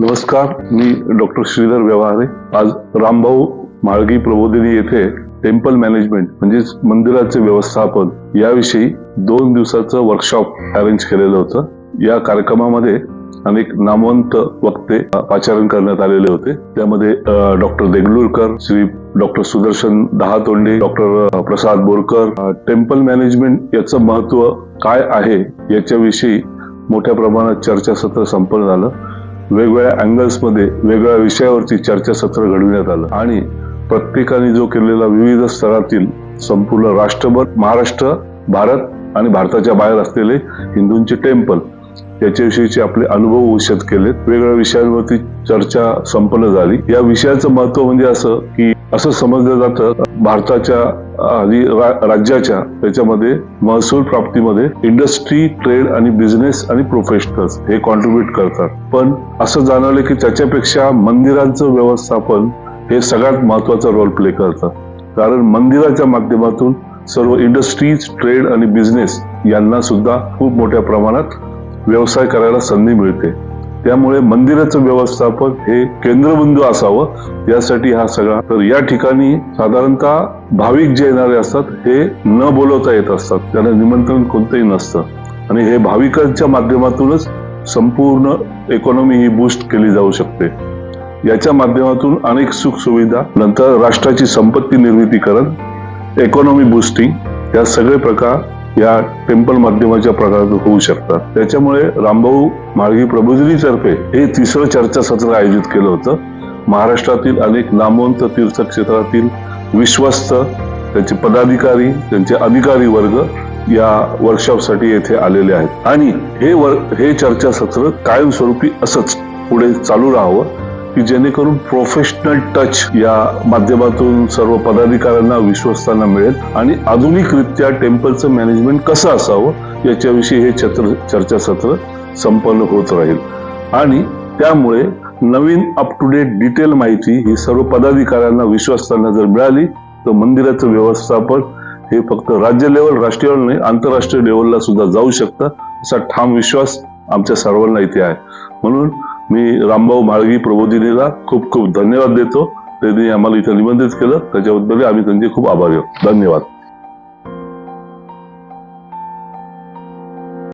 नमस्कार मी डॉक्टर श्रीधर व्यवहारे. आज रामभाऊ माळगी प्रबोधिनी येथे टेम्पल मॅनेजमेंट म्हणजेच मंदिराचे व्यवस्थापन याविषयी दोन दिवसाचं वर्कशॉप अरेंज केलेलं होतं. या कार्यक्रमामध्ये अनेक नामवंत वक्ते पाचारण करण्यात आलेले होते. त्यामध्ये doctor Deglurkar Shri doctor Sudarshan Dahatonde doctor Prasad Borkar. Temple management याचं महत्त्व काय आहे याच्याविषयी मोठ्या प्रमाणात चर्चासत्र संपन्न झालं. वेगवेगळ्या अँगल्समध्ये वेगळ्या विषयावरती चर्चासत्र घडविण्यात आलं. आणि प्रत्येकाने जो केलेला विविध स्तरातील संपूर्ण राष्ट्रभर महाराष्ट्र भारत आणि भारताच्या बाहेर असलेले हिंदूंचे टेम्पल याच्याविषयीचे आपले अनुभव विशद केलेत. वेगवेगळ्या विषयांवरती चर्चा संपन्न झाली. या विषयाचं महत्त्व म्हणजे असं की असं समजलं जातं. भारताच्या आधी राज्याच्या त्याच्यामध्ये महसूल प्राप्तीमध्ये इंडस्ट्री ट्रेड आणि बिझनेस आणि प्रोफेशनल्स हे कॉन्ट्रीब्युट करतात. पण असं जाणवलं की त्याच्यापेक्षा मंदिरांचं व्यवस्थापन हे सगळ्यात महत्त्वाचा रोल प्ले करतात कारण मंदिराच्या माध्यमातून सर्व इंडस्ट्रीज ट्रेड आणि बिझनेस यांना सुद्धा खूप मोठ्या प्रमाणात व्यवसाय करायला संधी मिळते. त्यामुळे मंदिराचं व्यवस्थापक हे केंद्रबिंदू असावं. यासाठी हा सगळा. तर या ठिकाणी साधारणतः भाविक जे येणारे असतात हे न बोलवता येत असतात. त्यांना निमंत्रण कोणतंही नसतं. आणि हे भाविकांच्या माध्यमातूनच संपूर्ण इकॉनॉमी ही बूस्ट केली जाऊ शकते. याच्या माध्यमातून अनेक सुख सुविधा नंतर राष्ट्राची संपत्ती निर्मितीकरण इकॉनॉमी बुस्टिंग या सगळे प्रकार या टेम्पल माध्यमाच्या प्रकारातून होऊ शकतात. त्याच्यामुळे रामभाऊ माळगी प्रबोधिनीतर्फे हे तिसरं चर्चासत्र आयोजित केलं होतं. महाराष्ट्रातील अनेक नामवंत तीर्थक्षेत्रातील विश्वस्त त्यांचे पदाधिकारी त्यांचे अधिकारी वर्ग या वर्कशॉपसाठी येथे आलेले आहेत. आणि हे वर हे चर्चासत्र कायमस्वरूपी असंच पुढे चालू राहावं. की जेणेकरून प्रोफेशनल टच या माध्यमातून सर्व पदाधिकाऱ्यांना विश्वस्तांना मिळेल आणि आधुनिकरित्या टेम्पलचं मॅनेजमेंट कसं असावं याच्याविषयी हे चत्र चर्चासत्र संपन्न होत राहील. आणि त्यामुळे नवीन अप टू डेट डिटेल माहिती ही सर्व पदाधिकाऱ्यांना विश्वस्तांना जर मिळाली तर मंदिराचं व्यवस्थापन हे फक्त राज्य लेवल राष्ट्रीय लेवल नाही आंतरराष्ट्रीय लेवलला सुद्धा जाऊ शकतं असा ठाम विश्वास आमच्या सर्वांना इथे आहे. म्हणून मी रामभाऊ माळगी प्रबोधिनीला खूप खूप धन्यवाद देतो. त्यांनी आम्हाला इथं निमंत्रित केलं. त्याच्याबद्दल आम्ही त्यांचे खूप आभारी आहोत. धन्यवाद.